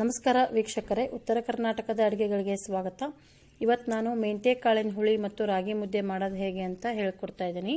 ನಮಸ್ಕಾರ ವೀಕ್ಷಕರೇ, ಉತ್ತರ ಕರ್ನಾಟಕದ ಅಡುಗೆಗಳಿಗೆ ಸ್ವಾಗತ. ಇವತ್ತು ನಾನು ಮೆಂತ್ಯ ಕಾಳಿನ ಹುಳಿ ಮತ್ತು ರಾಗಿ ಮುದ್ದೆ ಮಾಡೋದು ಹೇಗೆ ಅಂತ ಹೇಳ್ಕೊಡ್ತಾ ಇದ್ದೀನಿ.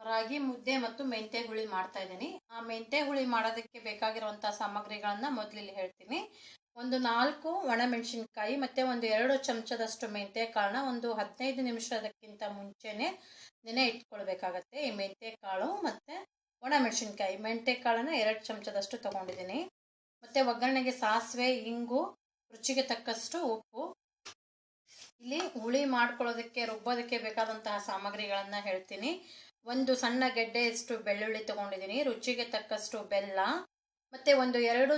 ರಾಗಿ ಮುದ್ದೆ ಮತ್ತು ಮೆಂತ್ಯ ಹುಳಿ ಮಾಡ್ತಾ ಇದ್ದೀನಿ. ಆ ಮೆಂತ್ಯ ಹುಳಿ ಮಾಡೋದಕ್ಕೆ ಬೇಕಾಗಿರುವಂತಹ ಸಾಮಗ್ರಿಗಳನ್ನ ಮೊದಲಿಲ್ಲಿ ಹೇಳ್ತೀನಿ. ಒಂದು ನಾಲ್ಕು ಒಣಮೆಣಸಿನ್ಕಾಯಿ ಮತ್ತೆ ಒಂದು ಎರಡು ಚಮಚದಷ್ಟು ಮೆಂತ್ಯ ಕಾಳನ್ನ ಒಂದು ಹದಿನೈದು ನಿಮಿಷದಕ್ಕಿಂತ ಮುಂಚೆನೆ ನೆನೆ ಇಟ್ಕೊಳ್ಬೇಕಾಗತ್ತೆ. ಈ ಮೆಂತ್ಯ ಕಾಳು ಮತ್ತು ಒಣಮೆಣಸಿನ್ಕಾಯಿ ಮೆಂತೆ ಕಾಳನ್ನು ಎರಡು ಚಮಚದಷ್ಟು ತೊಗೊಂಡಿದ್ದೀನಿ. ಮತ್ತು ಒಗ್ಗರಣೆಗೆ ಸಾಸಿವೆ, ಇಂಗು, ರುಚಿಗೆ ತಕ್ಕಷ್ಟು ಉಪ್ಪು. ಇಲ್ಲಿ ಹುಳಿ ಮಾಡ್ಕೊಳ್ಳೋದಕ್ಕೆ, ರುಬ್ಬೋದಕ್ಕೆ ಬೇಕಾದಂತಹ ಸಾಮಗ್ರಿಗಳನ್ನು ಹೇಳ್ತೀನಿ. ಒಂದು ಸಣ್ಣ ಗೆಡ್ಡೆಯಷ್ಟು ಬೆಳ್ಳುಳ್ಳಿ ತೊಗೊಂಡಿದ್ದೀನಿ. ರುಚಿಗೆ ತಕ್ಕಷ್ಟು ಬೆಲ್ಲ. ಮತ್ತು ಒಂದು ಎರಡು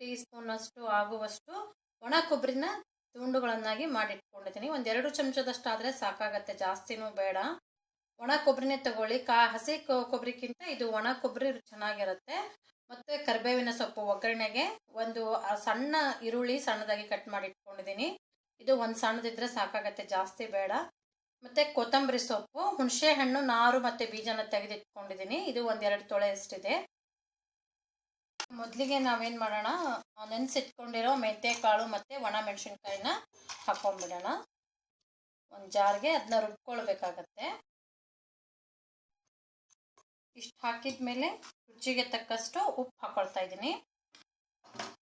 ಟೀ ಸ್ಪೂನಷ್ಟು ಆಗುವಷ್ಟು ಒಣ ಕೊಬ್ಬರಿನ ತುಂಡುಗಳನ್ನಾಗಿ ಮಾಡಿಟ್ಕೊಂಡಿದ್ದೀನಿ. ಒಂದೆರಡು ಚಮಚದಷ್ಟು ಆದರೆ ಸಾಕಾಗತ್ತೆ. ಜಾಸ್ತಿನೂ ಬೇಡ. ಒಣ ಕೊಬ್ಬರಿನೇ ತಗೊಳ್ಳಿ. ಕಾ, ಹಸಿ ಕೊಬ್ಬರಿಕ್ಕಿಂತ ಇದು ಒಣ ಕೊಬ್ಬರಿ ಚೆನ್ನಾಗಿರುತ್ತೆ. ಮತ್ತು ಕರಿಬೇವಿನ ಸೊಪ್ಪು ಒಗ್ಗರಣೆಗೆ ಒಂದು ಸಣ್ಣ ಈರುಳ್ಳಿ ಸಣ್ಣದಾಗಿ ಕಟ್ ಮಾಡಿ ಇಟ್ಕೊಂಡಿದ್ದೀನಿ. ಇದು ಒಂದು ಸಣ್ಣದಿದ್ರೆ ಸಾಕಾಗತ್ತೆ, ಜಾಸ್ತಿ ಬೇಡ. ಮತ್ತು ಕೊತ್ತಂಬರಿ ಸೊಪ್ಪು ಹುಣಸೆ ಹಣ್ಣು ನಾರು ಮತ್ತು ಬೀಜನ ತೆಗೆದಿಟ್ಕೊಂಡಿದ್ದೀನಿ. ಇದು ಒಂದೆರಡು ತೊಳೆ ಅಷ್ಟಿದೆ. ಮೊದಲಿಗೆ ನಾವೇನು ಮಾಡೋಣ, ನೆನೆಸಿಟ್ಕೊಂಡಿರೋ ಮೆಂತ್ಯ ಕಾಳು ಮತ್ತು ಒಣ ಮೆಣಸಿನ್ಕಾಯಿನ ಹಾಕೊಂಡ್ಬಿಡೋಣ. ಒಂದು ಜಾರ್ಗೆ ಅದನ್ನ ರುಬ್ಕೊಳ್ಬೇಕಾಗತ್ತೆ. ಇಷ್ಟು ಹಾಕಿದ ಮೇಲೆ ರುಚಿಗೆ ತಕ್ಕಷ್ಟು ಉಪ್ಪು ಹಾಕೊಳ್ತಾ ಇದ್ದೀನಿ.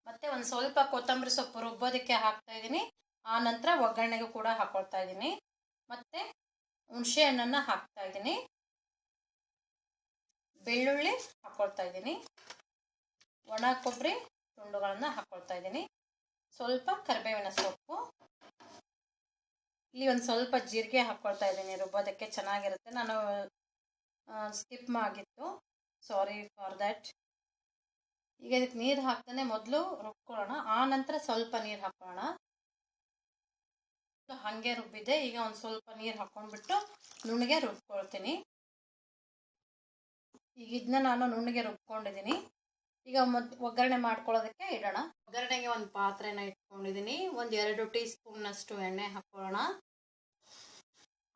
ಮತ್ತೆ ಒಂದು ಸ್ವಲ್ಪ ಕೊತ್ತಂಬರಿ ಸೊಪ್ಪು ರುಬ್ಬೋದಕ್ಕೆ ಹಾಕ್ತಾ ಇದ್ದೀನಿ. ಆ ನಂತರ ಒಗ್ಗರಣೆಗೂ ಕೂಡ ಹಾಕೊಳ್ತಾ ಇದ್ದೀನಿ. ಮತ್ತೆ ಹುಣಸೆ ಹಣ್ಣನ್ನು ಹಾಕ್ತಾ ಇದ್ದೀನಿ. ಬೆಳ್ಳುಳ್ಳಿ ಹಾಕೊಳ್ತಾ ಇದ್ದೀನಿ. ಒಣ ಕೊಬ್ಬರಿ ತುಂಡುಗಳನ್ನು ಹಾಕೊಳ್ತಾ ಇದ್ದೀನಿ. ಸ್ವಲ್ಪ ಕರಿಬೇವಿನ ಸೊಪ್ಪು. ಇಲ್ಲಿ ಒಂದು ಸ್ವಲ್ಪ ಜೀರಿಗೆ ಹಾಕ್ಕೊಳ್ತಾ ಇದ್ದೀನಿ. ರುಬ್ಬೋದಕ್ಕೆ ಚೆನ್ನಾಗಿರುತ್ತೆ. ನಾನು ಸ್ಕಿಪ್ ಆಗಿತ್ತು ಸಾರಿ ಫಾರ್ ದ್ಯಾಟ್ ಈಗ ಇದಕ್ಕೆ ನೀರು ಹಾಕ್ತಾನೆ ಮೊದಲು ರುಬ್ಕೊಳ್ಳೋಣ. ಆ ನಂತರ ಸ್ವಲ್ಪ ನೀರು ಹಾಕೋಣ ಹಾಗೆ ರುಬ್ಬಿದೆ. ಈಗ ಒಂದು ಸ್ವಲ್ಪ ನೀರು ಹಾಕೊಂಡ್ಬಿಟ್ಟು ನುಣ್ಣಗೆ ರುಬ್ಕೊಳ್ತೀನಿ. ಈಗ ಇದನ್ನ ನಾನು ನುಣ್ಣಗೆ ರುಬ್ಕೊಂಡಿದ್ದೀನಿ ಈಗ ಮದ್ ಒಗ್ಗರಣೆ ಮಾಡ್ಕೊಳ್ಳೋದಕ್ಕೆ ಇಡೋಣ. ಒಗ್ಗರಣೆಗೆ ಒಂದು ಪಾತ್ರೆನ ಇಟ್ಕೊಂಡಿದ್ದೀನಿ ಒಂದು ಎರಡು ಟೀ ಸ್ಪೂನ್ನಷ್ಟು ಎಣ್ಣೆ ಹಾಕೊಳ್ಳೋಣ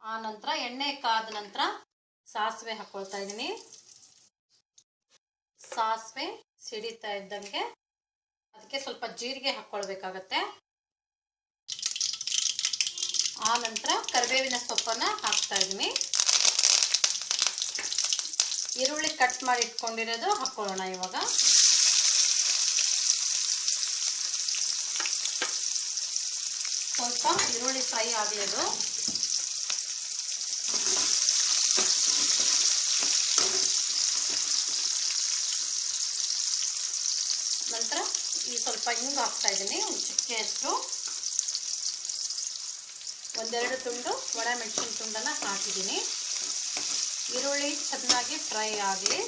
ಆ ನಂತರ ಎಣ್ಣೆ ಕಾದ ನಂತರ ಸಾಸಿವೆ ಹಾಕೊಳ್ತಾ ಇದ್ದೀನಿ. ಸಾಸಿವೆ ಸಿಡಿತಾ ಇದ್ದಂಗೆ ಅದಕ್ಕೆ ಸ್ವಲ್ಪ ಜೀರಿಗೆ ಹಾಕ್ಕೊಳ್ಬೇಕಾಗತ್ತೆ ಆ ನಂತರ ಕರಿಬೇವಿನ ಸೊಪ್ಪನ್ನು ಹಾಕ್ತಾ ಇದ್ದೀನಿ. ಈರುಳ್ಳಿ ಕಟ್ ಮಾಡಿ ಇಟ್ಕೊಂಡಿರೋದು ಹಾಕ್ಕೊಳ್ಳೋಣ ಇವಾಗ. ಸ್ವಲ್ಪ ಈರುಳ್ಳಿ ಫ್ರೈ ನಂತರ ಈ ಸ್ವಲ್ಪ ಹಿಂಗೆ ಹಾಕ್ತಾ ಇದ್ದೀನಿ. ಒಂದು ಚಿಕ್ಕೆಯಷ್ಟು ಒಂದೆರಡು ತುಂಡು ಒಣ ಮೆಣಸಿನ ತುಂಡನ್ನು ಹಾಕಿದ್ದೀನಿ. ಈರುಳ್ಳಿ ಚೆನ್ನಾಗಿ ಫ್ರೈ ಆಗಲಿ.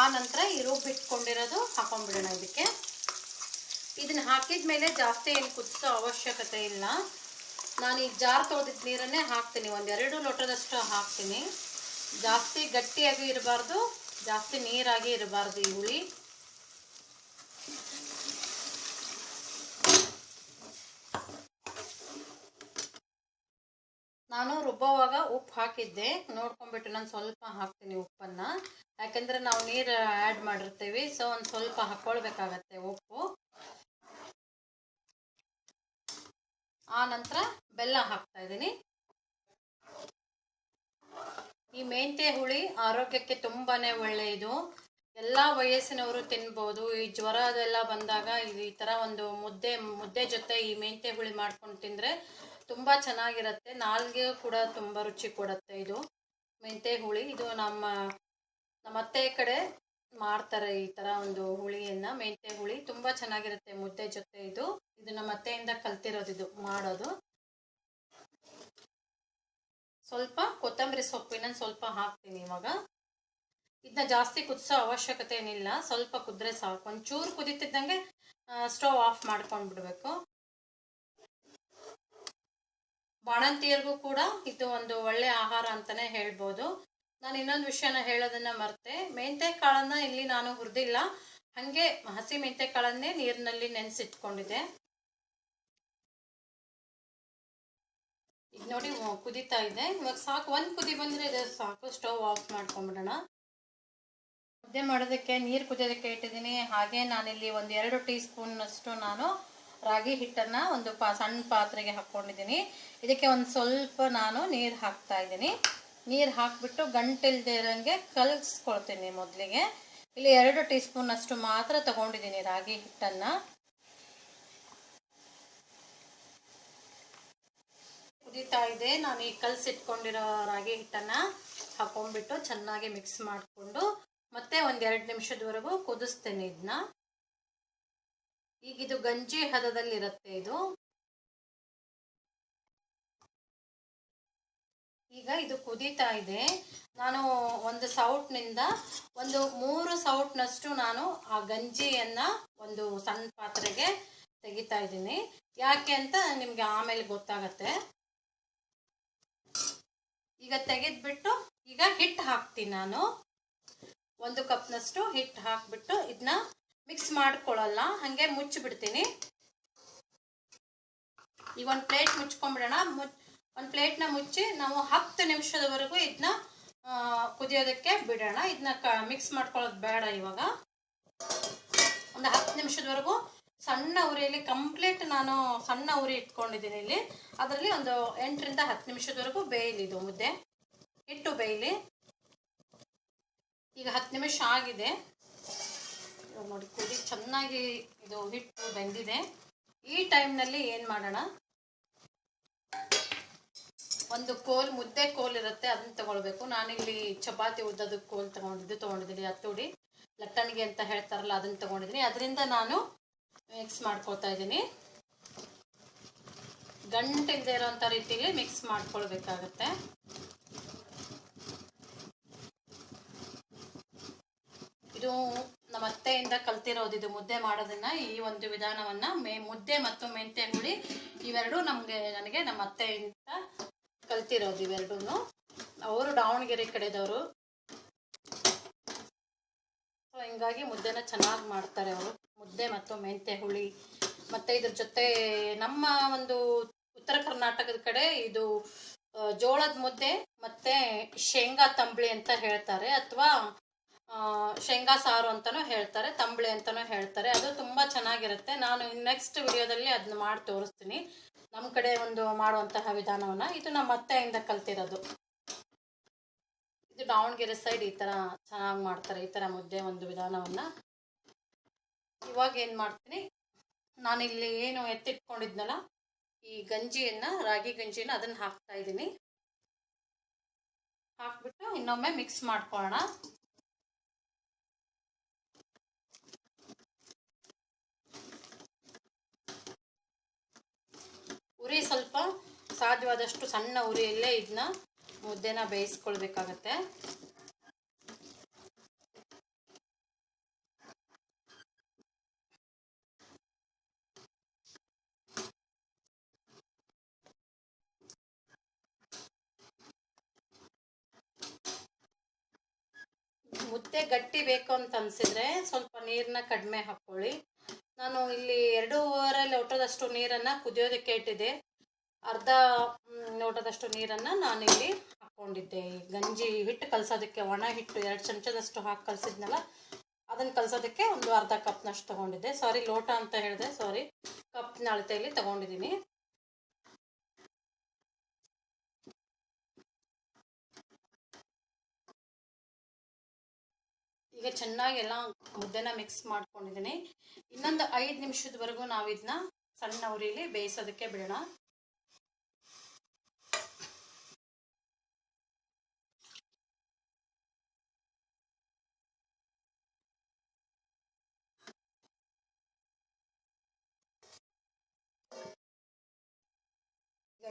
ಆ ನಂತರ ಈ ರುಬ್ಬಿಟ್ಕೊಂಡಿರೋದು ಹಾಕೊಂಡ್ಬಿಡೋಣ ಇದಕ್ಕೆ. ಇದನ್ನು ಹಾಕಿದ ಮೇಲೆ ಜಾಸ್ತಿ ಏನು ಕುದಿಸೋ ಅವಶ್ಯಕತೆ ಇಲ್ಲ. ನಾನು ಈ ಜಾರ್ ತೊಳೆದಿದ್ದ ನೀರನ್ನೇ ಹಾಕ್ತೀನಿ. ಒಂದೆರಡು ಲೋಟದಷ್ಟು ಹಾಕ್ತೀನಿ. ಜಾಸ್ತಿ ಗಟ್ಟಿಯಾಗಿ ಇರಬಾರ್ದು. ಜಾಸ್ತಿ ನೀರಾಗಿ ಇರಬಾರ್ದು ಈ ಹುಳಿ. ನಾನು ರುಬ್ಬುವಾಗ ಉಪ್ಪು ಹಾಕಿದ್ದೆ. ನೋಡ್ಕೊಂಡ್ಬಿಟ್ಟು ನಾನು ಸ್ವಲ್ಪ ಹಾಕ್ತೀನಿ ಉಪ್ಪನ್ನು. ಯಾಕೆಂದರೆ ನಾವು ನೀರು ಆ್ಯಡ್ ಮಾಡಿರ್ತೀವಿ ಸೊ ಒಂದು ಸ್ವಲ್ಪ ಹಾಕ್ಕೊಳ್ಬೇಕಾಗತ್ತೆ ಉಪ್ಪು. ಆ ನಂತರ ಬೆಲ್ಲ ಹಾಕ್ತಾ ಇದ್ದೀನಿ. ಈ ಮೆಂತೆ ಹುಳಿ ಆರೋಗ್ಯಕ್ಕೆ ತುಂಬಾನೇ ಒಳ್ಳೆಯದು ಎಲ್ಲ ವಯಸ್ಸಿನವರು ತಿನ್ಬೋದು. ಈ ಜ್ವರ ಅದೆಲ್ಲ ಬಂದಾಗ ಈ ಥರ ಒಂದು ಮುದ್ದೆ ಮುದ್ದೆ ಜೊತೆ ಈ ಮೆಂತೆ ಹುಳಿ ಮಾಡ್ಕೊಂಡು ತಿಂದರೆ ತುಂಬ ಚೆನ್ನಾಗಿರುತ್ತೆ. ನಾಲ್ಗೆ ಕೂಡ ತುಂಬ ರುಚಿ ಕೊಡುತ್ತೆ ಇದು ಮೆಂತೆ ಹುಳಿ. ಇದು ನಮ್ಮ ನಮ್ಮ ಅತ್ತೆ ಕಡೆ ಮಾಡ್ತಾರೆ ಈ ಥರ ಒಂದು ಹುಳಿಯನ್ನು ಮೆಂತೆ ಹುಳಿ. ತುಂಬ ಚೆನ್ನಾಗಿರುತ್ತೆ ಮುದ್ದೆ ಜೊತೆ ಇದು. ಇದು ನಮ್ಮ ಅತ್ತೆಯಿಂದ ಕಲ್ತಿರೋದು ಇದು, ಮಾಡೋದು. ಸ್ವಲ್ಪ ಕೊತ್ತಂಬರಿ ಸೊಪ್ಪಿನ ಸ್ವಲ್ಪ ಹಾಕ್ತೀನಿ ಇವಾಗ. ಇದನ್ನ ಜಾಸ್ತಿ ಕುದಿಸೋ ಅವಶ್ಯಕತೆ ಏನಿಲ್ಲ, ಸ್ವಲ್ಪ ಕುದ್ರೆ ಸಾಕು. ಒಂಚೂರು ಕುದೀತಿದ್ದಂಗೆ ಸ್ಟವ್ ಆಫ್ ಮಾಡ್ಕೊಂಡು ಬಿಡಬೇಕು ಬಾಣಂತಿಯರಿಗೂ ಕೂಡ ಇದು ಒಂದು ಒಳ್ಳೆ ಆಹಾರ ಅಂತಾನೆ ಹೇಳ್ಬೋದು. ನಾನು ಇನ್ನೊಂದು ವಿಷಯನ ಹೇಳೋದನ್ನ ಮರ್ತೆ. ಮೆಂತೆ ಕಾಳನ್ನ ಇಲ್ಲಿ ನಾನು ಹುರಿದಿಲ್ಲ. ಹಾಗೆ ಹಸಿ ಮೆಂತೆ ಕಾಳನ್ನೇ ನೀರಿನಲ್ಲಿ ನೆನೆಸಿಟ್ಕೊಂಡಿದ್ದೆ. ನೋಡಿ ಕುದೀತಾ ಇದೆ. ಇವಾಗ ಸಾಕು, ಒಂದು ಕುದಿ ಬಂದರೆ ಇದು ಸಾಕು, ಸ್ಟವ್ ಆಫ್ ಮಾಡ್ಕೊಂಬಿಡೋಣ ಮುದ್ದೆ ಮಾಡೋದಕ್ಕೆ, ನೀರು ಕುದಿಯೋದಕ್ಕೆ ಇಟ್ಟಿದ್ದೀನಿ. ಹಾಗೆ ನಾನಿಲ್ಲಿ ಒಂದು ಎರಡು ಟೀ ಸ್ಪೂನ್ನಷ್ಟು ನಾನು ರಾಗಿ ಹಿಟ್ಟನ್ನು ಒಂದು ಪಾ, ಸಣ್ಣ ಪಾತ್ರೆಗೆ ಹಾಕ್ಕೊಂಡಿದ್ದೀನಿ. ಇದಕ್ಕೆ ಒಂದು ಸ್ವಲ್ಪ ನಾನು ನೀರು ಹಾಕ್ತಾ ಇದ್ದೀನಿ. ನೀರು ಹಾಕಿಬಿಟ್ಟು ಗಂಟಿಲ್ದೇ ಇರೋಂಗೆ ಕಲಸ್ಕೊಳ್ತೀನಿ ಮೊದಲಿಗೆ. ಇಲ್ಲಿ ಎರಡು ಟೀ ಸ್ಪೂನಷ್ಟು ಮಾತ್ರ ತಗೊಂಡಿದ್ದೀನಿ ರಾಗಿ ಹಿಟ್ಟನ್ನು. ಕುದೀತಾ ಇದೆ. ನಾನು ಈ ಕಲಸಿಟ್ಕೊಂಡಿರೋ ರಾಗಿ ಹಿಟ್ಟನ್ನ ಹಾಕೊಂಡ್ಬಿಟ್ಟು ಚೆನ್ನಾಗಿ ಮಿಕ್ಸ್ ಮಾಡಿಕೊಂಡು ಮತ್ತೆ ಒಂದೆರಡು ನಿಮಿಷದವರೆಗೂ ಕುದಿಸ್ತೇನೆ ಇದನ್ನ ಈಗ ಇದು ಗಂಜಿ ಹದದಲ್ಲಿರುತ್ತೆ ಇದು. ಈಗ ಇದು ಕುದೀತಾ ಇದೆ. ನಾನು ಒಂದು ಸೌಟ್ನಿಂದ ಒಂದು ಮೂರು ಸೌಟ್ನಷ್ಟು ನಾನು ಆ ಗಂಜಿಯನ್ನ ಒಂದು ಸಣ್ಣ ಪಾತ್ರೆಗೆ ತೆಗಿತಾ ಇದ್ದೀನಿ. ಯಾಕೆ ಅಂತ ನಿಮಗೆ ಆಮೇಲೆ ಗೊತ್ತಾಗತ್ತೆ. ಈಗ ತೆಗೆದ್ಬಿಟ್ಟು ಈಗ ಹಿಟ್ಟು ಹಾಕ್ತೀನಿ ನಾನು. ಒಂದು ಕಪ್ನಷ್ಟು ಹಿಟ್ಟು ಹಾಕ್ಬಿಟ್ಟು ಇದನ್ನ ಮಿಕ್ಸ್ ಮಾಡ್ಕೊಳ್ಳಲ್ಲ, ಹಂಗೆ ಮುಚ್ಚಿಬಿಡ್ತೀನಿ. ಈಗ ಒಂದು ಪ್ಲೇಟ್ ಮುಚ್ಕೊಂಡ್ಬಿಡೋಣ ಮುಚ್ ಒಂದು ಪ್ಲೇಟ್ನ ಮುಚ್ಚಿ ನಾವು ಹತ್ತು ನಿಮಿಷದವರೆಗೂ ಇದನ್ನ ಕುದಿಯೋದಕ್ಕೆ ಬಿಡೋಣ. ಇದನ್ನ ಮಿಕ್ಸ್ ಮಾಡ್ಕೊಳ್ಳೋದು ಬೇಡ ಇವಾಗ. ಒಂದು ಹತ್ತು ನಿಮಿಷದವರೆಗೂ ಸಣ್ಣ ಉರಿಯಲ್ಲಿ ಕಂಪ್ಲೀಟ್ ನಾನು ಸಣ್ಣ ಉರಿ ಇಟ್ಕೊಂಡಿದ್ದೀನಿ ಇಲ್ಲಿ. ಅದರಲ್ಲಿ ಒಂದು ಎಂಟರಿಂದ ಹತ್ತು ನಿಮಿಷದವರೆಗೂ ಬೇಯಲಿ ಇದು ಮುದ್ದೆ. ಹಿಟ್ಟು ಬೇಯಲಿ. ಈಗ ಹತ್ತು ನಿಮಿಷ ಆಗಿದೆ. ನೋಡಿ, ಕುದಿ ಚೆನ್ನಾಗಿ ಇದು ಹಿಟ್ಟು ಬೆಂದಿದೆ. ಈ ಟೈಮ್ನಲ್ಲಿ ಏನು ಮಾಡೋಣ? ಒಂದು ಕೋಲ್, ಮುದ್ದೆ ಕೋಲ್ ಇರುತ್ತೆ, ಅದನ್ನ ತಗೊಳ್ಬೇಕು. ನಾನಿಲ್ಲಿ ಚಪಾತಿ ಉದ್ದದ ಕೋಲ್ ತಗೊಂಡಿದ್ದು, ತಗೊಂಡಿದ್ದೀನಿ. ಹತ್ತುಡಿ ಲಟ್ಟಣಿಗೆ ಅಂತ ಹೇಳ್ತಾರಲ್ಲ, ಅದನ್ನ ತಗೊಂಡಿದ್ದೀನಿ. ಅದರಿಂದ ನಾನು ಮಿಕ್ಸ್ ಮಾಡ್ಕೊಳ್ತಾ ಇದ್ದೀನಿ. ಗಂಟಿಲ್ದೇ ಇರೋಂಥ ರೀತಿಗೆ ಮಿಕ್ಸ್ ಮಾಡ್ಕೊಳ್ಬೇಕಾಗತ್ತೆ. ಇದು ನಮ್ಮ ಅತ್ತೆಯಿಂದ ಕಲ್ತಿರೋದು, ಇದು ಮುದ್ದೆ ಮಾಡೋದನ್ನ ಈ ಒಂದು ವಿಧಾನವನ್ನ ಮೇ, ಮುದ್ದೆ ಮತ್ತು ಮೆಂತ್ಯ ಹುಳಿ ಇವೆರಡು ನಮಗೆ, ನನಗೆ ನಮ್ಮ ಅತ್ತೆಯಿಂದ ಕಲ್ತಿರೋದು ಇವೆರಡೂ ಅವರು ದಾವಣಗೆರೆ ಕಡೆದವರು. ಹಿಂಗಾಗಿ ಮುದ್ದೆನ ಚೆನ್ನಾಗಿ ಮಾಡ್ತಾರೆ ಅವರು. ಮುದ್ದೆ ಮತ್ತು ಮೆಂತೆ ಹುಳಿ ಮತ್ತೆ ಇದ್ರ ಜೊತೆ ನಮ್ಮ ಒಂದು ಉತ್ತರ ಕರ್ನಾಟಕದ ಕಡೆ ಇದು ಜೋಳದ ಮುದ್ದೆ ಮತ್ತೆ ಶೇಂಗಾ ತಂಬಳಿ ಅಂತ ಹೇಳ್ತಾರೆ ಅಥವಾ ಶೇಂಗಾ ಸಾರು ಅಂತಲೂ ಹೇಳ್ತಾರೆ, ತಂಬಳಿ ಅಂತಲೂ ಹೇಳ್ತಾರೆ. ಅದು ತುಂಬ ಚೆನ್ನಾಗಿರುತ್ತೆ. ನಾನು ನೆಕ್ಸ್ಟ್ ವಿಡಿಯೋದಲ್ಲಿ ಅದನ್ನ ಮಾಡಿ ತೋರಿಸ್ತೀನಿ. ನಮ್ಮ ಕಡೆ ಒಂದು ಮಾಡುವಂತಹ ವಿಧಾನವನ್ನು. ಇದು ನಮ್ಮ ಅತ್ತೆಯಿಂದ ಕಲ್ತಿರೋದು. ಇದು ದಾವಣಗೆರೆ ಸೈಡ್ ಈ ಥರ ಚೆನ್ನಾಗಿ ಮಾಡ್ತಾರೆ, ಈ ಥರ ಮುದ್ದೆ ಒಂದು ವಿಧಾನವನ್ನು. ಇವಾಗ ಏನು ಮಾಡ್ತೀನಿ, ನಾನಿಲ್ಲಿ ಏನು ಎತ್ತಿಟ್ಕೊಂಡಿದ್ನಲ್ಲ, ಈ ಗಂಜಿಯನ್ನು, ರಾಗಿ ಗಂಜಿನ ಅದನ್ನು ಹಾಕ್ತಾ ಇದ್ದೀನಿ. ಹಾಕ್ಬಿಟ್ಟು ಇನ್ನೊಮ್ಮೆ ಮಿಕ್ಸ್ ಮಾಡ್ಕೊಳ್ಳೋಣ. ಉರಿ ಸ್ವಲ್ಪ, ಸಾಧ್ಯವಾದಷ್ಟು ಸಣ್ಣ ಉರಿಯಲ್ಲೇ ಇದನ್ನ ಮುದ್ದೆನ ಬೇಯಿಸ್ಕೊಳ್ಬೇಕಾಗತ್ತೆ. ಮುದ್ದೆ ಗಟ್ಟಿ ಬೇಕು ಅಂತ ಅನ್ಸಿದ್ರೆ ಸ್ವಲ್ಪ ನೀರನ್ನ ಕಡಿಮೆ ಹಾಕ್ಕೊಳ್ಳಿ ನಾನು ಇಲ್ಲಿ ಎರಡೂವರೆ ಲೋಟದಷ್ಟು ನೀರನ್ನ ಕುದಿಯೋದಕ್ಕೆ ಇಟ್ಟಿದೆ ಅರ್ಧ ಲೋಟದಷ್ಟು ನೀರನ್ನ ನಾನಿಲ್ಲಿ ಹಾಕ್ಕೊಂಡಿದ್ದೆ ಗಂಜಿ ಹಿಟ್ಟು ಕಲಸೋದಕ್ಕೆ ಒಣ ಹಿಟ್ಟು ಎರಡು ಚಮಚದಷ್ಟು ಹಾಕಿ ಕಲಸಿದ್ನಲ್ಲ, ಅದನ್ನ ಕಲಸೋದಕ್ಕೆ ಒಂದು ಅರ್ಧ ಕಪ್ನಷ್ಟು ತೊಗೊಂಡಿದ್ದೆ. ಸಾರಿ ಲೋಟ ಅಂತ ಹೇಳಿದೆ ಸಾರಿ ಕಪ್ನ ಅಳತೆಯಲ್ಲಿ ತಗೊಂಡಿದ್ದೀನಿ. ಈಗ ಚೆನ್ನಾಗಿ ಎಲ್ಲ ಮುದ್ದೆನ ಮಿಕ್ಸ್ ಮಾಡ್ಕೊಂಡಿದ್ದೀನಿ. ಇನ್ನೊಂದು ಐದು ನಿಮಿಷದವರೆಗೂ ನಾವು ಇದನ್ನ ಸಣ್ಣ ಉರಿಲಿ ಬೇಯಿಸೋದಕ್ಕೆ ಬಿಡೋಣ.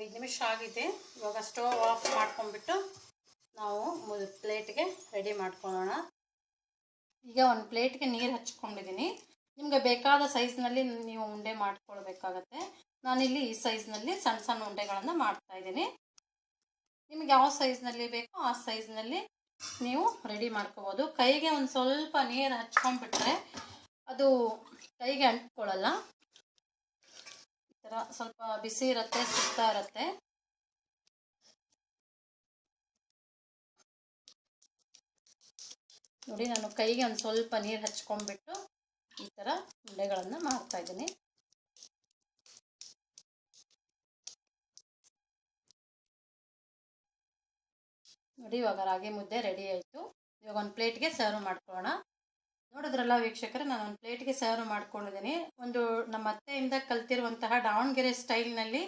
ಐದು ನಿಮಿಷ ಆಗಿದೆ. ಇವಾಗ ಸ್ಟೋವ್ ಆಫ್ ಮಾಡ್ಕೊಂಡ್ಬಿಟ್ಟು ನಾವು ಪ್ಲೇಟ್ಗೆ ರೆಡಿ ಮಾಡ್ಕೊಳ್ಳೋಣ. ಈಗ ಒಂದು ಪ್ಲೇಟ್ಗೆ ನೀರು ಹಚ್ಕೊಂಡಿದ್ದೀನಿ. ನಿಮಗೆ ಬೇಕಾದ ಸೈಜ್ನಲ್ಲಿ ನೀವು ಉಂಡೆ ಮಾಡ್ಕೊಳ್ಬೇಕಾಗತ್ತೆ. ನಾನಿಲ್ಲಿ ಈ ಸೈಜ್ನಲ್ಲಿ ಸಣ್ಣ ಸಣ್ಣ ಉಂಡೆಗಳನ್ನು ಮಾಡ್ತಾ ಇದ್ದೀನಿ. ನಿಮ್ಗೆ ಯಾವ ಸೈಜ್ನಲ್ಲಿ ಬೇಕೋ ಆ ಸೈಜ್ನಲ್ಲಿ ನೀವು ರೆಡಿ ಮಾಡ್ಕೋಬೋದು. ಕೈಗೆ ಒಂದು ಸ್ವಲ್ಪ ನೀರು ಹಚ್ಕೊಂಡ್ಬಿಟ್ರೆ ಅದು ಕೈಗೆ ಅಂಟ್ಕೊಳ್ಳಲ್ಲ. ಥರ ಸ್ವಲ್ಪ ಬಿಸಿ ಇರುತ್ತೆ ಸುತ್ತಾ ಇರುತ್ತೆ. ನೋಡಿ, ನಾನು ಕೈಗೆ ಒಂದು ಸ್ವಲ್ಪ ನೀರು ಹಚ್ಕೊಂಡ್ಬಿಟ್ಟು ಈ ಥರ ಉಂಡೆಗಳನ್ನು ಮಾಡ್ತಾ ಇದ್ದೀನಿ. ನೋಡಿ, ಇವಾಗ ರಾಗಿ ಮುದ್ದೆ ರೆಡಿ ಆಯಿತು. ಇವಾಗ ಒಂದು ಪ್ಲೇಟ್ಗೆ ಸರ್ವ್ ಮಾಡ್ಕೊಳ್ಳೋಣ. ನೋಡಿದ್ರಲ್ಲ ವೀಕ್ಷಕರ, ನಾನು ಒಂದು ಪ್ಲೇಟ್ಗೆ ಸರ್ವ್ ಮಾಡ್ಕೊಂಡಿದ್ದೀನಿ. ಒಂದು ನಮ್ಮ ಅತ್ತೆಯಿಂದ ಕಲ್ತಿರುವಂತಹ ದಾವಣಗೆರೆ ಸ್ಟೈಲ್ನಲ್ಲಿ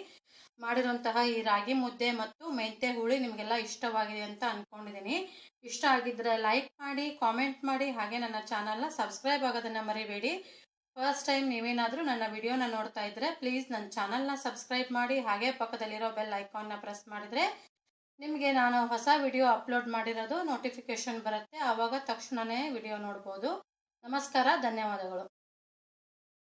ಮಾಡಿರುವಂತಹ ಈ ರಾಗಿ ಮುದ್ದೆ ಮತ್ತು ಮೆಂತೆ ಹುಳಿ ನಿಮಗೆಲ್ಲ ಇಷ್ಟವಾಗಿದೆ ಅಂತ ಅಂದ್ಕೊಂಡಿದ್ದೀನಿ ಇಷ್ಟ ಆಗಿದ್ದರೆ ಲೈಕ್ ಮಾಡಿ ಕಾಮೆಂಟ್ ಮಾಡಿ, ಹಾಗೆ ನನ್ನ ಚಾನಲ್ನ ಸಬ್ಸ್ಕ್ರೈಬ್ ಆಗೋದನ್ನು ಮರಿಬೇಡಿ. ಫಸ್ಟ್ ಟೈಮ್ ನೀವೇನಾದರೂ ನನ್ನ ವಿಡಿಯೋನ ನೋಡ್ತಾ ಇದ್ದರೆ ಪ್ಲೀಸ್ ನನ್ನ ಚಾನಲ್ನ ಸಬ್ಸ್ಕ್ರೈಬ್ ಮಾಡಿ, ಹಾಗೆ ಪಕ್ಕದಲ್ಲಿರೋ ಬೆಲ್ ಐಕಾನ್ನ ಪ್ರೆಸ್ ಮಾಡಿದರೆ ನಿಮಗೆ ನಾನು ಹೊಸ ವಿಡಿಯೋ ಅಪ್ಲೋಡ್ ಮಾಡಿರೋದು ನೋಟಿಫಿಕೇಷನ್ ಬರುತ್ತೆ. ಆವಾಗ ತಕ್ಷಣವೇ ವಿಡಿಯೋ ನೋಡ್ಬೋದು. ನಮಸ್ಕಾರ ಧನ್ಯವಾದಗಳು.